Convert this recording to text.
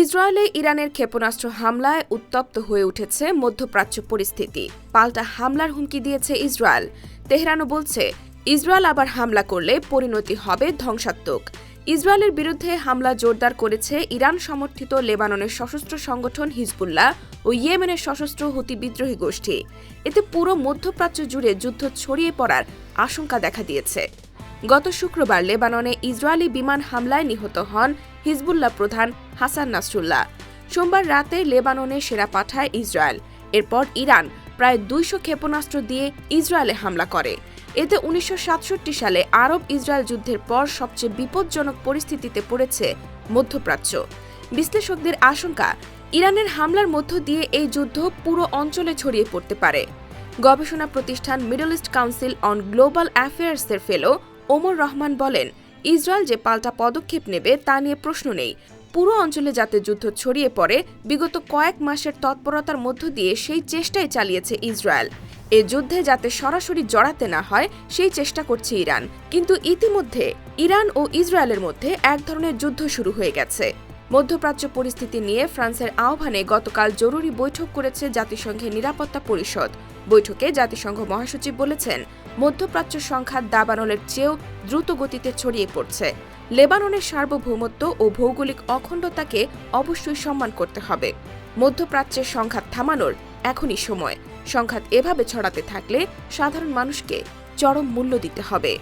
ইসরায়েলে ইরানের ক্ষেপণাস্ত্র হামলায় উত্তপ্ত হয়ে উঠেছে মধ্যপ্রাচ্য পরিস্থিতি। পাল্টা হামলার হুমকি দিয়েছে ইসরায়েল। তেহরানও বলছে, ইসরায়েল আবার হামলা করলে পরিণতি হবে ধ্বংসাত্মক। ইসরায়েলের বিরুদ্ধে হামলা জোরদার করেছে ইরান সমর্থিত লেবাননের সশস্ত্র সংগঠন হিজবুল্লাহ ও ইয়েমেনের সশস্ত্র হুতি বিদ্রোহী গোষ্ঠী। এতে পুরো মধ্যপ্রাচ্য জুড়ে যুদ্ধ ছড়িয়ে পড়ার আশঙ্কা দেখা দিয়েছে। গত শুক্রবার লেবাননে ইসরায়েলি বিমান হামলায় নিহত হন হিজবুল্লাহ প্রধান হাসান নাসরুল্লাহ। সোমবার রাতে লেবাননে সেরা পাঠায় ইসরায়েল। এরপর ইরান প্রায় দুইশো ক্ষেপণাস্ত্র দিয়ে ইসরায়েলে হামলা করে। এতে উনিশশো সাতষট্টি সালে আরব ইসরায়েল যুদ্ধের পর সবচেয়ে বিপজ্জনক পরিস্থিতিতে পড়েছে মধ্যপ্রাচ্য। বিশ্লেষকদের আশঙ্কা, ইরানের হামলার মধ্য দিয়ে এই যুদ্ধ পুরো অঞ্চলে ছড়িয়ে পড়তে পারে। গবেষণা প্রতিষ্ঠান Middle East Council on Global অ্যাফেয়ার্সের fellow Omar Rahman বলেন, ইসরায়েল যে পাল্টা পদক্ষেপ নেবে তা নিয়ে প্রশ্ন নেই। পুরো অঞ্চলে যাতে যুদ্ধ ছড়িয়ে পড়ে, বিগত কয়েক মাসের তৎপরতার মধ্য দিয়ে সেই চেষ্টাই চালিয়েছে ইসরায়েল। এ যুদ্ধে যাতে সরাসরি জড়াতে না হয়, সেই চেষ্টা করছে ইরান। কিন্তু ইতিমধ্যে ইরান ও ইসরায়েলের মধ্যে এক ধরনের যুদ্ধ শুরু হয়ে গেছে। মধ্যপ্রাচ্য পরিস্থিতি নিয়ে ফ্রান্সের আহ্বানে গতকাল জরুরি বৈঠক করেছে জাতিসংঘের নিরাপত্তা পরিষদ। বৈঠকে জাতিসংঘ মহাসচিব বলেছেন মধ্যপ্রাচ্য সংখ্যা দাবানলের চেয়েও দ্রুত গতিতে ছড়িয়ে পড়ছে। লেবাননের সার্বভৌমত্ব ও ভৌগোলিক অখণ্ডতাকে অবশ্যই সম্মান করতে হবে। মধ্যপ্রাচ্যের সংঘাত থামানোর এখনই সময়। সংঘাত এভাবে ছড়াতে থাকলে সাধারণ মানুষকে চরম মূল্য দিতে হবে।